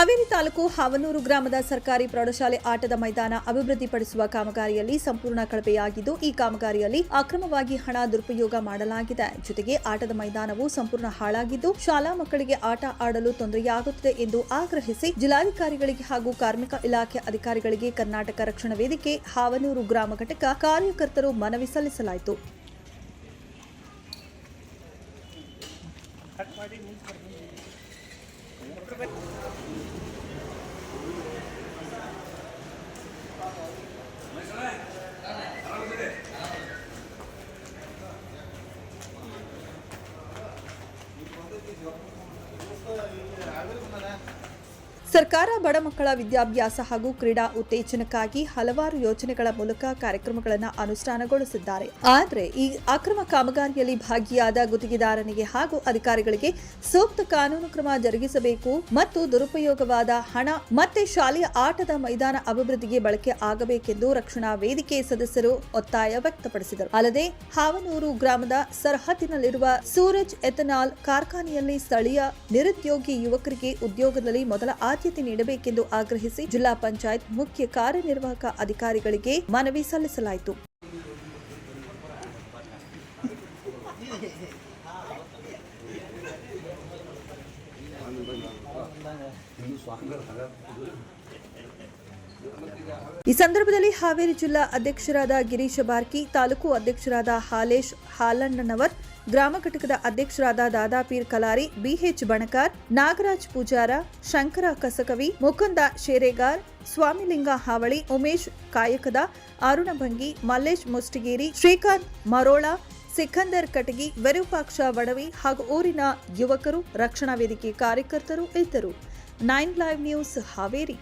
ಹಾವೇರಿ ತಾಲೂಕು ಹಾವನೂರು ಗ್ರಾಮದ ಸರ್ಕಾರಿ ಪ್ರೌಢಶಾಲೆ ಆಟದ ಮೈದಾನ ಅಭಿವೃದ್ಧಿಪಡಿಸುವ ಕಾಮಗಾರಿಯಲ್ಲಿ ಸಂಪೂರ್ಣ ಕಳಪೆಯಾಗಿದ್ದು, ಈ ಕಾಮಗಾರಿಯಲ್ಲಿ ಅಕ್ರಮವಾಗಿ ಹಣ ದುರುಪಯೋಗ ಮಾಡಲಾಗಿದೆ. ಜೊತೆಗೆ ಆಟದ ಮೈದಾನವು ಸಂಪೂರ್ಣ ಹಾಳಾಗಿದ್ದು, ಶಾಲಾ ಮಕ್ಕಳಿಗೆ ಆಟ ಆಡಲು ತೊಂದರೆಯಾಗುತ್ತದೆ ಎಂದು ಆಗ್ರಹಿಸಿ ಜಿಲ್ಲಾಧಿಕಾರಿಗಳಿಗೆ ಹಾಗೂ ಕಾರ್ಮಿಕ ಇಲಾಖೆ ಅಧಿಕಾರಿಗಳಿಗೆ ಕರ್ನಾಟಕ ರಕ್ಷಣಾ ವೇದಿಕೆ, ಹಾವನೂರು ಗ್ರಾಮ ಘಟಕ ಕಾರ್ಯಕರ್ತರು ಮನವಿ ಸಲ್ಲಿಸಲಾಯಿತು. ಅದು ಸರ್ಕಾರ ಬಡ ಮಕ್ಕಳ ವಿದ್ಯಾಭ್ಯಾಸ ಹಾಗೂ ಕ್ರೀಡಾ ಉತ್ತೇಜನಕ್ಕಾಗಿ ಹಲವಾರು ಯೋಜನೆಗಳ ಮೂಲಕ ಕಾರ್ಯಕ್ರಮಗಳನ್ನು ಅನುಷ್ಠಾನಗೊಳಿಸಿದ್ದಾರೆ. ಆದರೆ ಈ ಅಕ್ರಮ ಕಾಮಗಾರಿಯಲ್ಲಿ ಭಾಗಿಯಾದ ಗುತ್ತಿಗೆದಾರನಿಗೆ ಹಾಗೂ ಅಧಿಕಾರಿಗಳಿಗೆ ಸೂಕ್ತ ಕಾನೂನು ಕ್ರಮ ಜರುಗಿಸಬೇಕು ಮತ್ತು ದುರುಪಯೋಗವಾದ ಹಣ ಮತ್ತೆ ಶಾಲೆಯ ಆಟದ ಮೈದಾನ ಅಭಿವೃದ್ಧಿಗೆ ಬಳಕೆ ಆಗಬೇಕೆಂದು ರಕ್ಷಣಾ ವೇದಿಕೆ ಸದಸ್ಯರು ಒತ್ತಾಯ ವ್ಯಕ್ತಪಡಿಸಿದರು. ಅಲ್ಲದೆ ಹಾವನೂರು ಗ್ರಾಮದ ಸರಹದ್ದಿನಲ್ಲಿರುವ ಸೂರಜ್ ಎಥನಾಲ್ ಕಾರ್ಖಾನೆಯಲ್ಲಿ ಸ್ಥಳೀಯ ನಿರುದ್ಯೋಗಿ ಯುವಕರಿಗೆ ಉದ್ಯೋಗದಲ್ಲಿ ಮೊದಲ ನೀಡಬೇಕೆಂದು ಆಗ್ರಹಿಸಿ ಜಿಲ್ಲಾ ಪಂಚಾಯತ್ ಮುಖ್ಯ ಕಾರ್ಯನಿರ್ವಾಹಕ ಅಧಿಕಾರಿಗಳಿಗೆ ಮನವಿ ಸಲ್ಲಿಸಲಾಯಿತು. ಈ ಸಂದರ್ಭದಲ್ಲಿ ಹಾವೇರಿ ಜಿಲ್ಲಾ ಅಧ್ಯಕ್ಷರಾದ ಗಿರೀಶ ಬಾರ್ಕಿ, ತಾಲೂಕು ಅಧ್ಯಕ್ಷರಾದ ಹಾಲೇಶ್ ಹಾಲಣ್ಣನವರ್ ಗ್ರಾಮ ಘಟಕದ ಅಧ್ಯಕ್ಷರಾದ ದಾದಾಪೀರ್ ಕಲಾರಿ, ಬಿಎಚ್ ಬಣಕಾರ್, ನಾಗರಾಜ್ ಪೂಜಾರ, ಶಂಕರ ಕಸಕವಿ, ಮುಕುಂದ ಶೇರೆಗಾರ್, ಸ್ವಾಮಿಲಿಂಗ ಹಾವಳಿ, ಉಮೇಶ್ ಕಾಯಕದ, ಅರುಣ ಭಂಗಿ, ಮಲ್ಲೇಶ್ ಮುಸ್ಟಿಗೇರಿ ಶ್ರೀಕಾಂತ್ ಮರೋಳ, ಸಿಕಂದರ್ ಕಟಗಿ, ವಿರೂಪಾಕ್ಷ ವಡವಿ ಹಾಗೂ ಊರಿನ ಯುವಕರು, ರಕ್ಷಣಾ ವೇದಿಕೆ ಕಾರ್ಯಕರ್ತರು ಇದ್ದರು. Nine live news Haveri.